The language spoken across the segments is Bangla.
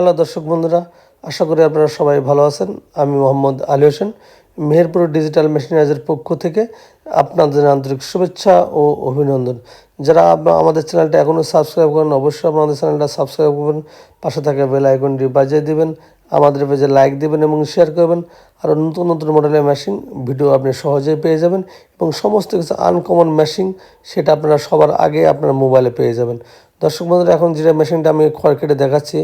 হ্যালো দর্শক বন্ধুরা, আশা করি আপনারা সবাই ভালো আছেন। আমি মোহাম্মদ আলী হোসেন, মেহেরপুর ডিজিটাল মেশিনাইজের পক্ষ থেকে আপনাদের আন্তরিক শুভেচ্ছা ও অভিনন্দন। যারা আমাদের চ্যানেলটা এখনও সাবস্ক্রাইব করেন, অবশ্যই আমাদের চ্যানেলটা সাবস্ক্রাইব করবেন, পাশে থাকা বেল আইকনটি বাজিয়ে দিবেন, আমাদের পেজে লাইক দিবেন এবং শেয়ার করবেন। আরও নতুন নতুন মডেলের মেশিন, ভিডিও আপনি সহজেই পেয়ে যাবেন এবং সমস্ত কিছু আনকমন মেশিন সেটা আপনারা সবার আগে আপনার মোবাইলে পেয়ে যাবেন। দর্শক বন্ধুরা, এখন যেটা মেশিনটা আমি খড় কেটে দেখাচ্ছি,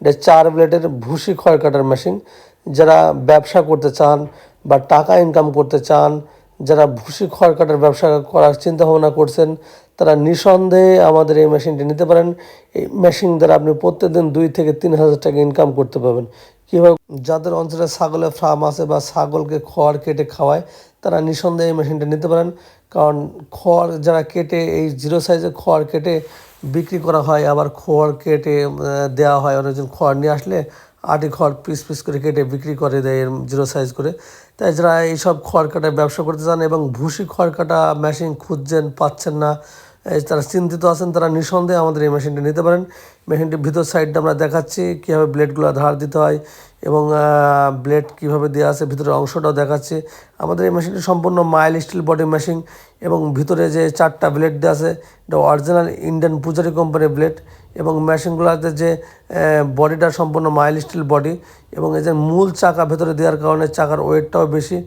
এটা চার ব্লেডের ভুসি খড় কাটার মেশিন যারা ব্যবসা করতে চান বা টাকা ইনকাম করতে চান যারা ভুসি খড় কাটার ব্যবসা করার চিন্তা ভাবনা করছেন, তারা নিঃসন্দেহে আমাদের এই মেশিনটি নিতে পারেন। এই মেশিন দ্বারা আপনি প্রত্যেকদিন দুই থেকে তিন হাজার টাকা ইনকাম করতে পারবেন। কীভাবে যাদের অঞ্চলে ছাগলের ফার্ম আছে বা ছাগলকে খড় কেটে খাওয়ায়, তারা নিঃসন্দেহে এই মেশিনটা নিতে পারেন। কারণ খড় যারা কেটে, এই জিরো সাইজে খড় কেটে বিক্রি করা হয়, আবার খড় কেটে দেওয়া হয়, অনেকজন খড় নিয়ে আসলে আটি খড় পিস পিস করে কেটে বিক্রি করে দেয় এর জিরো সাইজ করে। তাই যারা এইসব খড় কাটার ব্যবসা করতে চান এবং ভুসি খড় কাটা মেশিন খুঁজছেন, পাচ্ছেন না তারা চিন্তিত আছেন, তারা নিঃসন্দেহে আমাদের এই মেশিনটি নিতে পারেন। মেশিনটির ভিতর সাইডটা আমরা দেখাচ্ছি, কীভাবে ব্লেডগুলো ধার দিতে হয় এবং ব্লেড কীভাবে দেওয়া আছে, ভিতরের অংশটাও দেখাচ্ছি। আমাদের এই মেশিনটি সম্পূর্ণ মাইল স্টিল বডি মেশিন এবং ভিতরে যে চারটা ব্লেড দেওয়া আছে, এটা অরিজিনাল ইন্ডিয়ান পূজারি কোম্পানির ব্লেড এবং মেশিনগুলোতে যে বডিটা সম্পূর্ণ মাইল স্টিল বডি এবং এই যে মূল চাকা ভেতরে দেওয়ার কারণে চাকার ওয়েটটাও বেশি।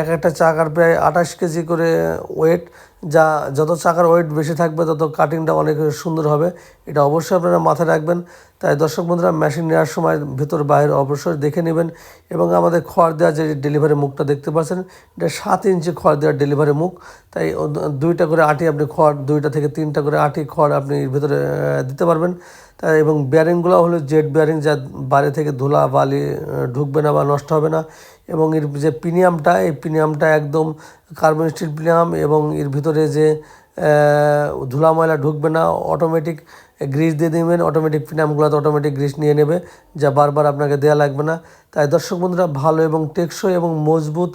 এক একটা চাকার প্রায় আঠাশ কেজি করে ওয়েট যা যত চাকার ওয়েট বেশি থাকবে, তত কাটিংটা অনেক সুন্দর হবে। এটা অবশ্যই আপনারা মাথায় রাখবেন। তাই দর্শক বন্ধুরা মেশিন নেওয়ার সময় ভেতর বাইরে অবশ্যই দেখে নেবেন এবং আমাদের খড় দেওয়া যে ডেলিভারি মুখটা দেখতে পাচ্ছেন, এটা সাত ইঞ্চি খড় দেওয়ার ডেলিভারি মুখ। তাই দুইটা করে আটি আপনি খড়, দুইটা থেকে তিনটা করে আটি খড় আপনি ভেতরে দিতে পারবেন। তাই এবং বেয়ারিংগুলো হলো জেড বেয়ারিং যা বাইরে থেকে ধুলা, বালি ঢুকবে না বা নষ্ট হবে না। এবং এর যে প্রিমিয়ামটা এই প্রিমিয়ামটা একদম কার্বন স্টিল প্রিমিয়াম এবং এর ভিতরে যে ধুলা ময়লা ঢুকবে না অটোমেটিক গ্রিস দিয়ে দেবেন অটোমেটিক প্রিমিয়ামগুলোতে অটোমেটিক গ্রিস নিয়ে নেবে, যা বারবার আপনাকে দেওয়া লাগবে না। তাই দর্শক বন্ধুরা, ভালো এবং টেকসই এবং মজবুত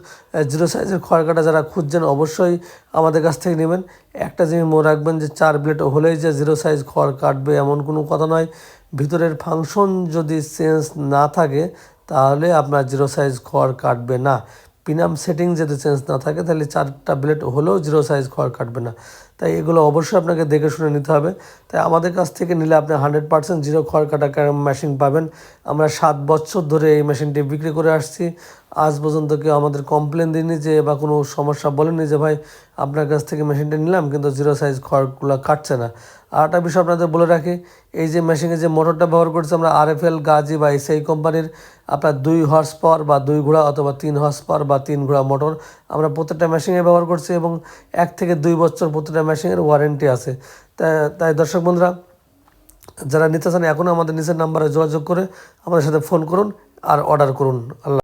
জিরো সাইজের খড় কাটা যারা খুঁজছেন, অবশ্যই আমাদের কাছ থেকে নেবেন। একটা জিনিস মনে রাখবেন যে, চার প্লেট হলেই যে জিরো সাইজ খড় কাটবে এমন কোনো কথা নয়। ভিতরের ফাংশন যদি চেঞ্জ না থাকে, তাহলে আপনার জিরো সাইজ খড় কাটবে না। পিনাম সেটিং যদি চেঞ্জ না থাকে, তাহলে চারটা ব্লেড হলেও জিরো সাইজ খড় কাটবে না। তাই এগুলো অবশ্যই আপনাকে দেখে শুনে নিতে হবে। তাই আমাদের কাছ থেকে নিলে আপনি হান্ড্রেড পার্সেন্ট জিরো খড় কাটা মেশিন পাবেন। আমরা সাত বছর ধরে এই মেশিনটি বিক্রি করে আসছি। আজ পর্যন্ত কেউ আমাদের কমপ্লেন দিইনি যে বা কোনো সমস্যা বলেনি যে, ভাই, আপনার কাছ থেকে মেশিনটা নিলাম, কিন্তু জিরো সাইজ খড়গুলো কাটছে না। আর একটা বিষয় আপনাদের বলে রাখি, এই যে মেশিনে যে মোটরটা ব্যবহার করছে আমরা আরএফএল গাজি বা এসআই কোম্পানির, আপনার দুই হর্স পাওয়ার বা দুই ঘোড়া অথবা তিন হর্স পাওয়ার বা তিন ঘোড়া মোটর আমরা প্রত্যেকটা মেশিনে ব্যবহার করছি এবং এক থেকে দুই বছর প্রত্যেকটা মেশিনের ওয়ারেন্টি আছে। তাই দর্শক বন্ধুরা, যারা নিতে চান এখনও আমাদের নিচের নাম্বারে যোগাযোগ করে আমাদের সাথে ফোন করুন আর অর্ডার করুন। আল্লাহ